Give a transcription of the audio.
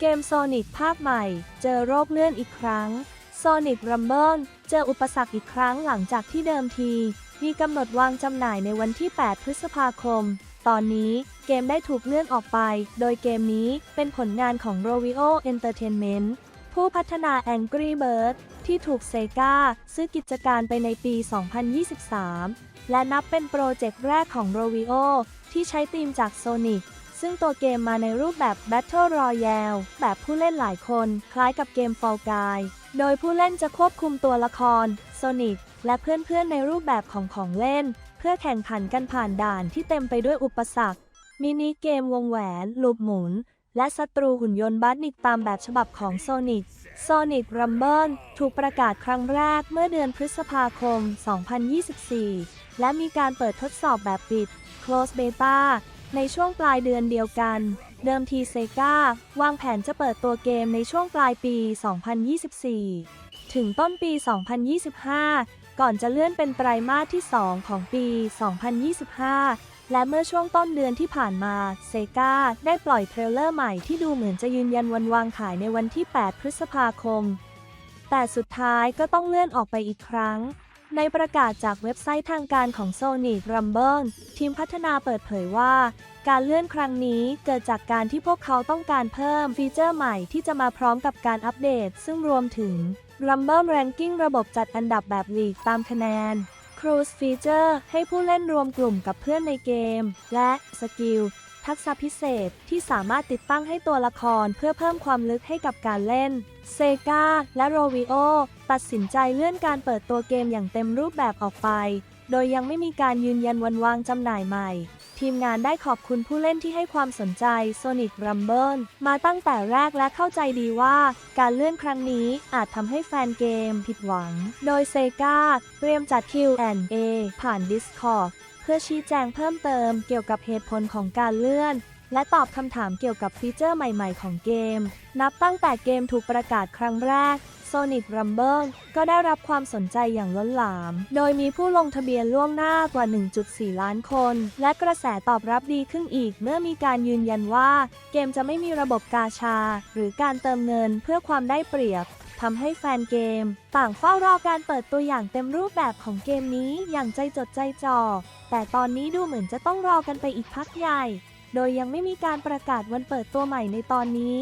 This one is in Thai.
เกม Sonic ภาคใหม่ เจอโรคเลื่อนอีกครั้ง Sonic Rumble เจออุปสรรคอีกครั้งหลังจากที่เดิมที มีกำหนดวางจำหน่ายในวันที่ 8 พฤษภาคม ตอนนี้เกมได้ถูกเลื่อนออกไป โดยเกมนี้เป็นผลงานของ Rovio Entertainment ผู้พัฒนา Angry Bird ที่ถูกเซกาซื้อกิจการไปในปี 2023 และนับเป็นโปรเจกต์แรกของ Rovio ที่ใช้ธีมจาก Sonic ซึ่งตัวเกมมาในรูปแบบ Battle Royale แบบผู้เล่นหลายคน คล้ายกับเกม Fall Guy โดยผู้เล่นจะควบคุมตัวละคร Sonic และเพื่อนๆในรูปแบบของของเล่น เพื่อแข่งขันกันผ่านด่านที่เต็มไปด้วยอุปสรรค มินิเกมวงแหวน ลูปหมุน และศัตรูหุ่นยนต์บัสนิกตามแบบฉบับของ Sonic Sonic Rumble ถูกประกาศครั้งแรกเมื่อเดือนพฤษภาคม 2024 และมีการเปิดทดสอบแบบปิด Close Beta ในช่วงปลายเดือนเดียวกัน เดิมทีเซกาวางแผนจะเปิดตัวเกมในช่วงปลายปี 2024 ถึงต้นปี 2025 ก่อนจะเลื่อนเป็นไตรมาสที่ 2 ของปี 2025 และเมื่อช่วงต้นเดือนที่ผ่านมาเซกาได้ปล่อยเทรลเลอร์ใหม่ที่ดูเหมือนจะยืนยันวันวางขายในวันที่ 8 พฤษภาคม แต่สุดท้ายก็ต้องเลื่อนออกไปอีกครั้ง ในประกาศจากเว็บไซต์ทางการของ Sonic Rumble ทีมพัฒนาเปิดเผยว่า การเลื่อนครั้งนี้เกิดจากการที่พวกเขาต้องการเพิ่มฟีเจอร์ใหม่ที่จะมาพร้อมกับการอัปเดต ซึ่งรวมถึง Rumble Ranking ระบบจัดอันดับแบบลีกตามคะแนน Cruise Feature ให้ผู้เล่นรวมกลุ่มกับเพื่อนในเกม และสกิล ทักษะพิเศษที่สามารถติดตั้งให้ตัวละครเพื่อเพิ่มความลึกให้กับการเล่น เซกาและโรวิโอตัดสินใจเลื่อนการเปิดตัวเกมอย่างเต็มรูปแบบออกไป โดยยังไม่มีการยืนยันวันวางจำหน่ายใหม่ ทีมงานได้ขอบคุณผู้เล่นที่ให้ความสนใจ Sonic Rumble มาตั้งแต่แรกและเข้าใจดีว่า การเลื่อนครั้งนี้อาจทำให้แฟนเกมผิดหวัง โดยเซกาเตรียมจัด Q&A ผ่าน Discord พื่อชี้แจงเพิ่มเติมเกี่ยวกับเหตุผลของการเลื่อน และตอบคำถามเกี่ยวกับฟีเจอร์ใหม่ๆ ของเกม นับตั้งแต่เกมถูกประกาศครั้งแรก Sonic Rumble ก็ได้รับความสนใจอย่างล้นหลาม โดยมีผู้ลงทะเบียนล่วงหน้ากว่า 1.4 ล้านคน และกระแสตอบรับดีขึ้นอีกเมื่อมีการยืนยันว่า เกมจะไม่มีระบบกาชา หรือการเติมเงินเพื่อความได้เปรียบ ทำให้แฟนเกม ต่างเฝ้ารอการเปิดตัวอย่างเต็มรูปแบบของเกมนี้อย่างใจจดใจจ่อ แต่ตอนนี้ดูเหมือนจะต้องรอกันไปอีกพักใหญ่ โดยยังไม่มีการประกาศวันเปิดตัวใหม่ในตอนนี้